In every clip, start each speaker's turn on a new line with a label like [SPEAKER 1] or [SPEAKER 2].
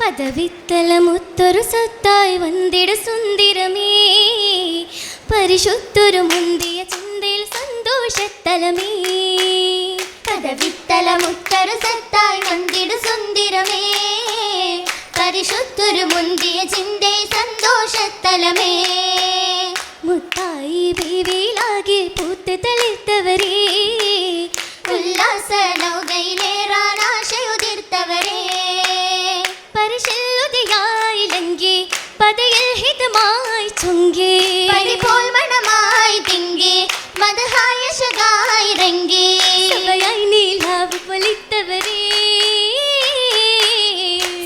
[SPEAKER 1] പദവിത്തലമൊത്തൊരു സത്തായി വന്നിട സുന്ദരമേ. പരിശുദ്ധൊരു മുന്തിയ ചിന്തയിൽ സന്തോഷത്തലമേ.
[SPEAKER 2] പദവിത്തലമുത്തൊരു സത്തായി വന്തിട സുന്ദരമേ. പരിശുദ്ധൊരു മുന്തിയ ചിന്തയിൽ സന്തോഷത്തലമേ.
[SPEAKER 1] മുത്തായി ബീവിയിലാകെ പൂത്ത് തളിത്തവരേ.
[SPEAKER 2] ഉല്ലാസ നൗകയിലേറാൻ
[SPEAKER 1] ഹിതമായി ചൊങ്കി.
[SPEAKER 2] പരിപോൽ മണമായി തിങ്കി മധുഹായ ശകായി രംഗി
[SPEAKER 1] സഭയായി നീലാവ് പൊലിത്തവരേ.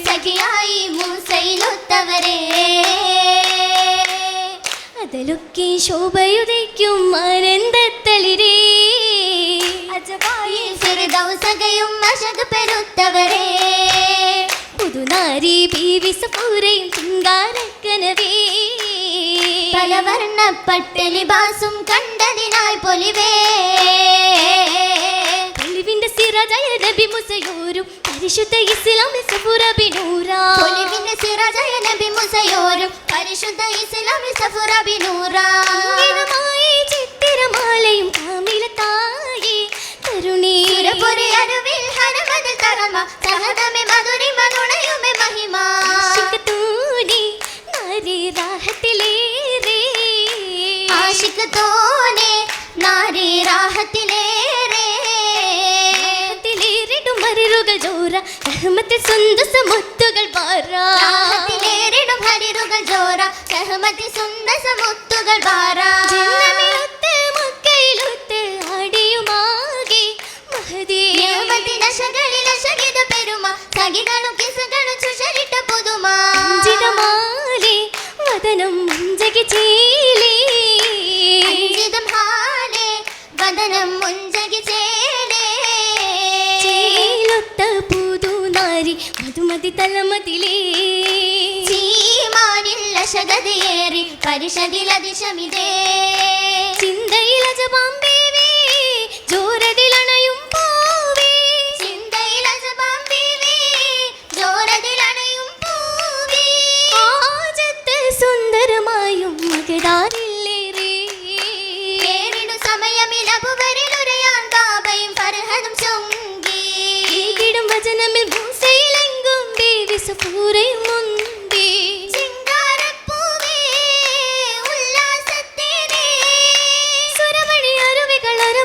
[SPEAKER 2] സഖിയായി മൂസയിലൊത്തവരേ.
[SPEAKER 1] അതിലൊക്കെ ശോഭയുദയ്ക്കും ആനന്ദത്തളിരേ.
[SPEAKER 2] അജബായി ഫിർദൗസകയും അശക് പെരുത്തവരേ.
[SPEAKER 1] പുതുനാരി ബീവി സപൂരയും ചിങ്കാരക്കനവേ
[SPEAKER 2] പലവർണ പട്ടലിബാസും കണ്ടതിനായി പൊലിവേ.
[SPEAKER 1] പൊലിവിന്റെ സിറജയ നബി മുസയോരും പരിശുദ്ധ ഇസ്ലാമി സഫുറബിനൂറാ
[SPEAKER 2] പൊലിവിന്റെ സിറജയ നബി മുസയോരും പരിശുദ്ധ ഇസ്ലാമി സഫുറബി
[SPEAKER 1] നൂറാ ചിത്തിരമാലയും കാമിലത്തായി കരുണീ
[SPEAKER 2] സുരപുരി അരുവിൽ ഹനുമതിൽ തറമ സഹതമെ മധുരിമ നുണയുമെ മഹിമ.
[SPEAKER 1] ആശിക്കത്തൂനി നാരി രാഹത്തിലേറെ.
[SPEAKER 2] ആശിക് തോനെ നാരി രാഹത്തിലേറെ.
[SPEAKER 1] രാഹത്തിലേറിടും മരുകൾ ജോറ റഹ്മത്തിൽ സ്വന്തസ മുത്തുകൾ പാറാ
[SPEAKER 2] രാഹത്തിലേറിടും ഹരിറുകൾ ജോറ സഹമതി സുന്ദസ മുത്തുകൾ ബാറ
[SPEAKER 1] ജന്മമിലൊത്ത്
[SPEAKER 2] ചീമാനില്ല ശഗതിയേറി പരിഷതിലതിശമിതേ
[SPEAKER 1] ചിന്തയിലജപാമ്പേവേ ജോരതിലണയും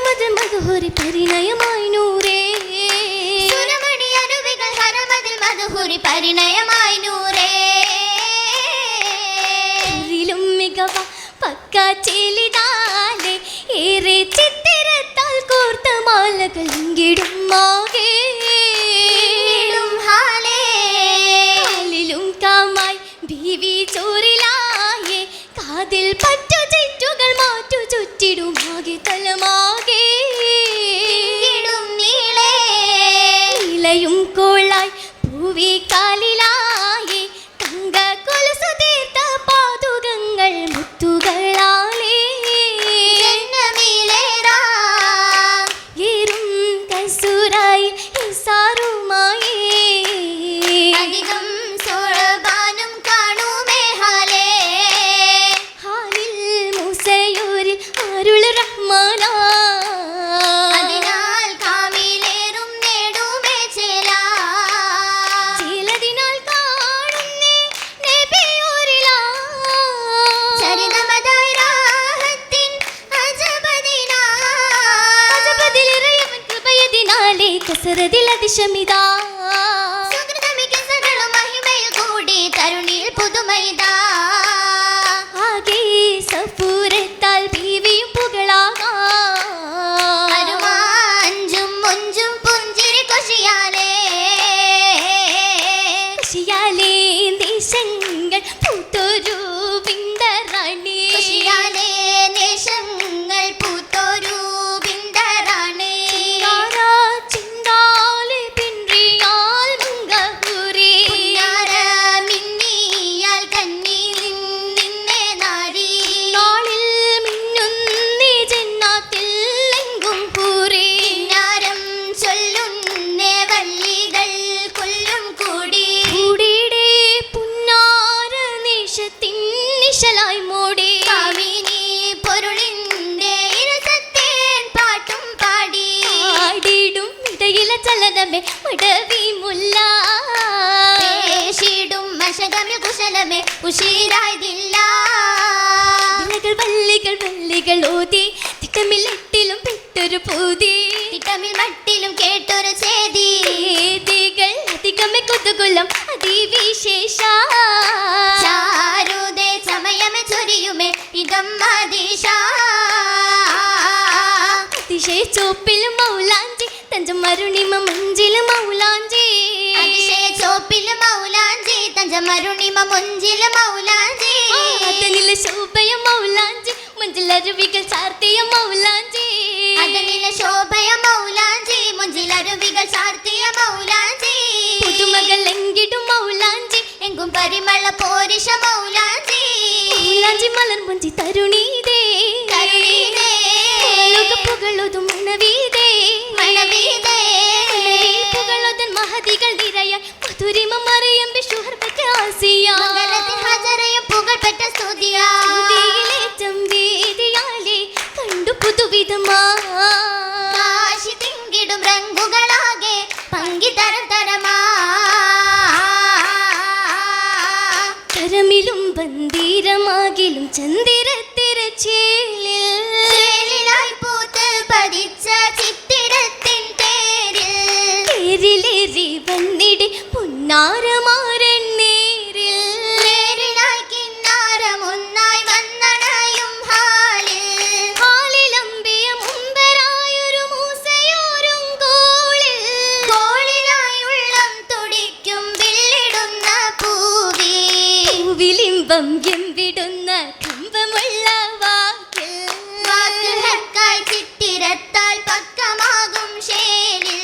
[SPEAKER 1] മധുഹുരി പരിണയമായി നൂറേ.
[SPEAKER 2] സുരമണി അരുവികൾ ഹരമതിൽ മധുഹുരി പരിണയമായി നൂറേ.
[SPEAKER 1] മികവ പക്ക ചെലിതാലെ ഏറെ ചിത്തിരത്താൽ കസറതിൽ അതിശമിതാ
[SPEAKER 2] സുകൃതമികസകളും മഹിമയിൽ കൂടി തരുണിയിൽ പുതുമൈതാ
[SPEAKER 1] ചല ചലനമേ പടവി
[SPEAKER 2] മുല്ല. പേശിടും മശകമി കുശലമേ ഉഷീരായില്ല
[SPEAKER 1] വള്ളികൾ വള്ളികൾ വള്ളികൾ ഊതി തിട്ടമിൽ എട്ടിലും പെട്ടൊരു പൂതി.
[SPEAKER 2] തിട്ടമിൽ മട്ടിലും കേട്ടൊരു ചേതി.
[SPEAKER 1] തീകൾ അധികമേ കുതുകുലം അതിവിശേഷ.
[SPEAKER 2] ചാരുതേ സമയമേ ചൊരിയുമേ ഇതം അതിശ.
[SPEAKER 1] അതിശേ ചോപ്പിലും മൗലാഞ്ചി തഞ്ചമരുണിമ മഞ്ചിലും മൗലാഞ്ചി.
[SPEAKER 2] അതിശയ ചോപ്പിൽ മൗലാഞ്ചി. തഞ്ചമരുണിമ മുഞ്ചിൽ മൗലാഞ്ചി.
[SPEAKER 1] അതനിലെ ശോഭയ മൗലാഞ്ചി. മഞ്ചിലരുവികൾ ചാർത്തിയ മൗലാഞ്ചി.
[SPEAKER 2] അതനില ശോഭയ മൗലാഞ്ചി. മുഞ്ചിലരുവികൾ ചാർത്തിയ മൗലാഞ്ചി.
[SPEAKER 1] പുതുമകൾ എങ്കിടും മൗലാഞ്ചി.
[SPEAKER 2] എങ്കും പരിമള പോരിഷ മൗലാഞ്ചി.
[SPEAKER 1] മൗലാഞ്ചി മലർ മഞ്ചി തരുണീതേ.
[SPEAKER 2] കരുണീതേ
[SPEAKER 1] ലോക പുകളുതും
[SPEAKER 2] കാശി തിങ്കിടും രംഗുകളാകെ പങ്കി തരം തരമാ.
[SPEAKER 1] കരമിലും ബന്ദീരമാകിലും ചന്ദിരത്തിരച്ചേലിൽ
[SPEAKER 2] പൂത്ത് പതിച്ച
[SPEAKER 1] പൂവിലിമ്പം വിടുന്ന കമ്പമുള്ള വാക്കിൽ.
[SPEAKER 2] വാക്ക് ഹക്കായി ചിത്തിരത്താൽ പക്കമാകും ശേലിൽ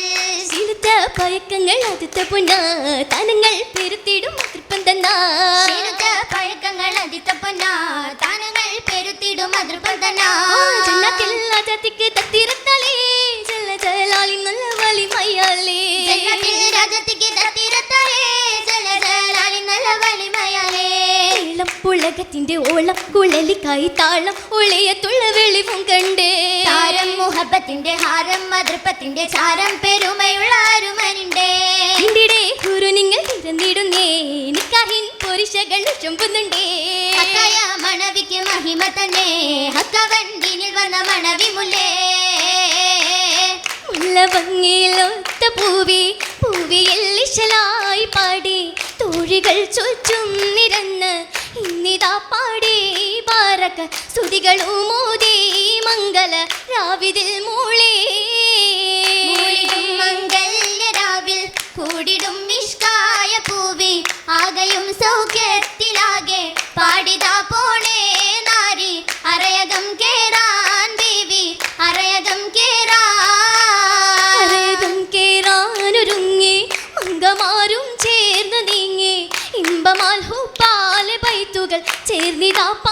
[SPEAKER 1] ചിരുത്ത പഴക്കങ്ങൾ അതിത്ത പുണ്ണ തനങ്ങൾ പെരുത്തിടും അതൃപ്പം തന്നാ
[SPEAKER 2] പഴക്കങ്ങൾ അതിത്തപ്പന തനങ്ങൾ പെരുത്തിടും അതിർപ്പതന
[SPEAKER 1] ജന്നത്തിൽ അജാതിക്ക് തത്തിരത്താലേ ചെല്ല ജലാലി നല്ല ഇളം ഓളം കുഴലിക്കായി താളം ഒളിയത്തുള്ള വെളിവും കണ്ടേ
[SPEAKER 2] താരം മുഹബത്തിന്റെ ഹാരം മതൃപ്പത്തിന്റെ ചാരം പെരുമയുള്ള
[SPEAKER 1] ഇന്ത്യയുടെ ഗുരു നിങ്ങൾ തിരന്നിടുന്നേ നിക്കാഹിൻ പുരുഷകൾ ചുമ്പുന്നുണ്ടേ
[SPEAKER 2] ഹക്കയ മണവിക്ക് മഹിമ തന്നെ ഹക്കവണ്ടിനിൽ വന്ന മണവി മുല്ലേ
[SPEAKER 1] മുല്ല ഭംഗിയിലൊത്ത പൂവി പൂവിയിൽ ഇശലായി പാടി തോഴികൾ ചുറ്റും നിരന്ന് ഇന്നിതാ പാടി ബാരക സ്തുതികളും മംഗല രാവിതിൽ മൂളി. ചേർന്നിതാ പാടി